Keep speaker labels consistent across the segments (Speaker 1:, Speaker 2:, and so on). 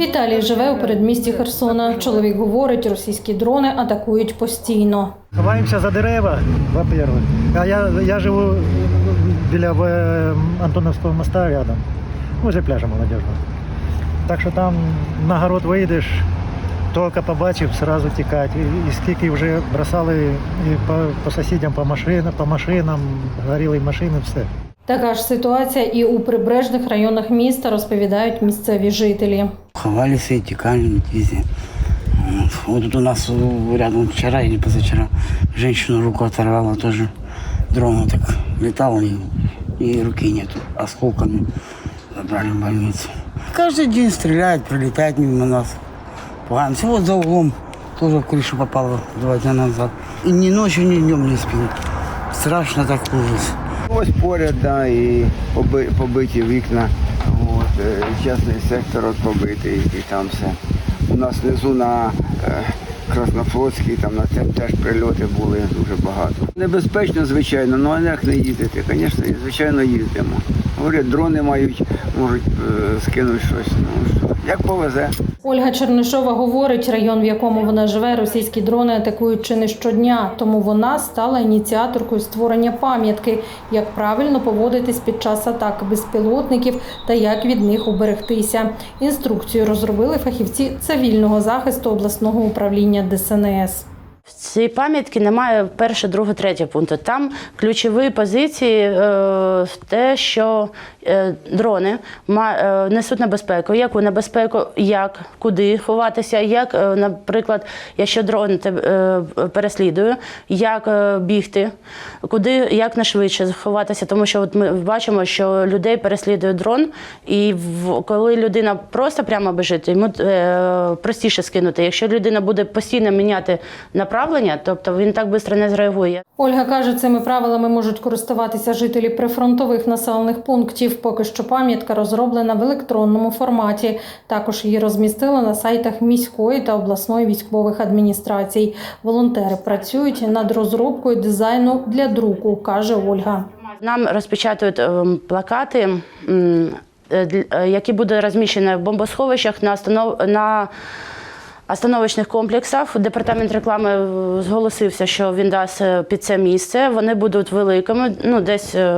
Speaker 1: Віталій живе у передмісті Херсона. Чоловік говорить, російські дрони атакують постійно.
Speaker 2: Ховаємося за дерева, во-первых. А я, я живу біля е, Антоновського моста рядом, возле пляжа молодежного. Так що там на город вийдеш, тільки побачив, сразу тікати. І, і скільки вже бросали і по, по сусідям, по машинам, по машинам, горіли машини, все.
Speaker 1: Така ж ситуація і у прибережних районах міста, розповідають місцеві жителі.
Speaker 3: Ховались и текали везде. Вот тут у нас э, рядом вчера или позавчера женщину руку оторвала тоже. Дрон так летал и, и руки нету. Осколками забрали в больницу. Каждый день стреляет, прилетает мимо нас. Пугаемся. Вот за углом тоже в крышу попало два дня назад. И ни ночью, ни днем не спим. Страшно так ужас.
Speaker 4: Ось поряд, да, і побиті вікна. От, е, частний сектор от побитий і там все. У нас внизу на е, Краснофлотській, там на тем теж прильоти були дуже багато. Небезпечно, звичайно, але як не їздити? Звісно, звичайно, їздимо. Говорять, дрони мають, можуть е, скинути щось. Ну, як повезе.
Speaker 1: Ольга Чернишова говорить, район, в якому вона живе, російські дрони атакують чи не щодня. Тому вона стала ініціаторкою створення пам'ятки, як правильно поводитись під час атак безпілотників та як від них уберегтися. Інструкцію розробили фахівці цивільного захисту обласного управління ДСНС.
Speaker 5: В цій пам'ятці немає перше, друге, третє пункту. Там ключові позиції е, в те, що е, дрони е, несуть небезпеку. Яку небезпеку, як, куди ховатися, як, наприклад, якщо дрон переслідує, як бігти, куди якнайшвидше ховатися. Тому що от ми бачимо, що людей переслідує дрон, і в, коли людина просто прямо біжить, йому простіше скинути. Якщо людина буде постійно міняти направлення, тобто він так швидко не зреагує.
Speaker 1: Ольга каже, цими правилами можуть користуватися жителі прифронтових населених пунктів. Поки що пам'ятка розроблена в електронному форматі. Також її розмістили на сайтах міської та обласної військових адміністрацій. Волонтери працюють над розробкою дизайну для друку, каже Ольга.
Speaker 5: Нам розпечатують ем, плакати, е, е, які будуть розміщені в бомбосховищах на на остановочних комплексах. Департамент реклами зголосився, що він дасть е, під це місце. Вони будуть великими, ну десь е,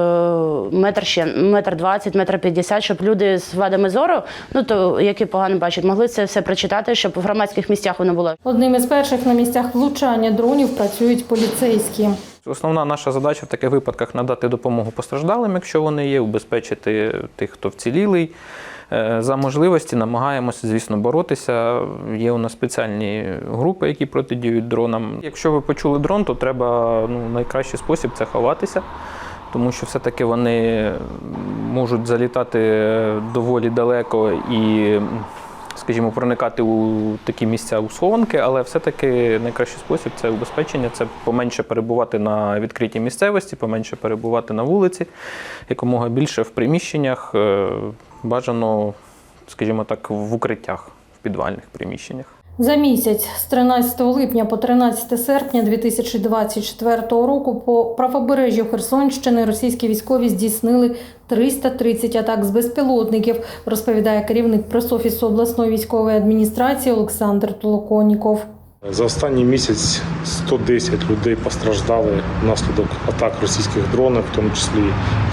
Speaker 5: метр ще метр двадцять, метр п'ятдесят, щоб люди з вадами зору, ну то які погано бачать, могли це все прочитати, щоб в громадських місцях воно було.
Speaker 1: Одним із перших на місцях влучання дронів працюють поліцейські.
Speaker 6: Основна наша задача в таких випадках надати допомогу постраждалим, якщо вони є, убезпечити тих, хто вцілілий. Е, За можливості намагаємося, звісно, боротися. Є у нас спеціальні групи, які протидіють дронам. Якщо ви почули дрон, то треба ну, найкращий спосіб це ховатися, тому що все-таки вони можуть залітати доволі далеко і, скажімо, проникати у такі місця у схованки, але все-таки найкращий спосіб це убезпечення, це поменше перебувати на відкритій місцевості, поменше перебувати на вулиці, якомога більше в приміщеннях, е, бажано, скажімо так, в укриттях, в підвальних приміщеннях.
Speaker 1: За місяць з 13 липня по 13 серпня 2024 року по правобережжю Херсонщини російські військові здійснили 330 атак з безпілотників, розповідає керівник пресофісу обласної військової адміністрації Олександр Толоконіков.
Speaker 7: За останній місяць 110 людей постраждали внаслідок атак російських дронів, в тому числі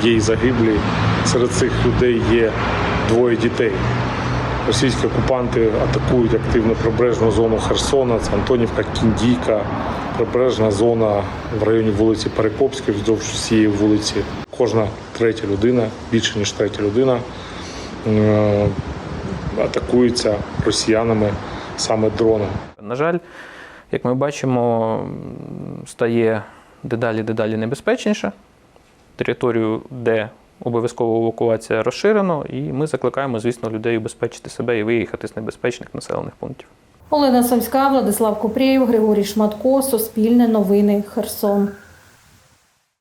Speaker 7: є і загиблі. Серед цих людей є двоє дітей. Російські окупанти атакують активно прибережну зону Херсона, це Антонівка, Кіндійка, прибережна зона в районі вулиці Перекопської, вздовж всієї вулиці. Кожна третя людина, більше ніж третя людина, е, атакується росіянами саме дроном.
Speaker 6: На жаль, як ми бачимо, стає дедалі-дедалі небезпечніше. Територію, де обов'язкова евакуація розширено, і ми закликаємо, звісно, людей убезпечити себе і виїхати з небезпечних населених пунктів.
Speaker 1: Олена Сомська, Владислав Купрєєв, Григорій Шматко, Суспільне новини, Херсон.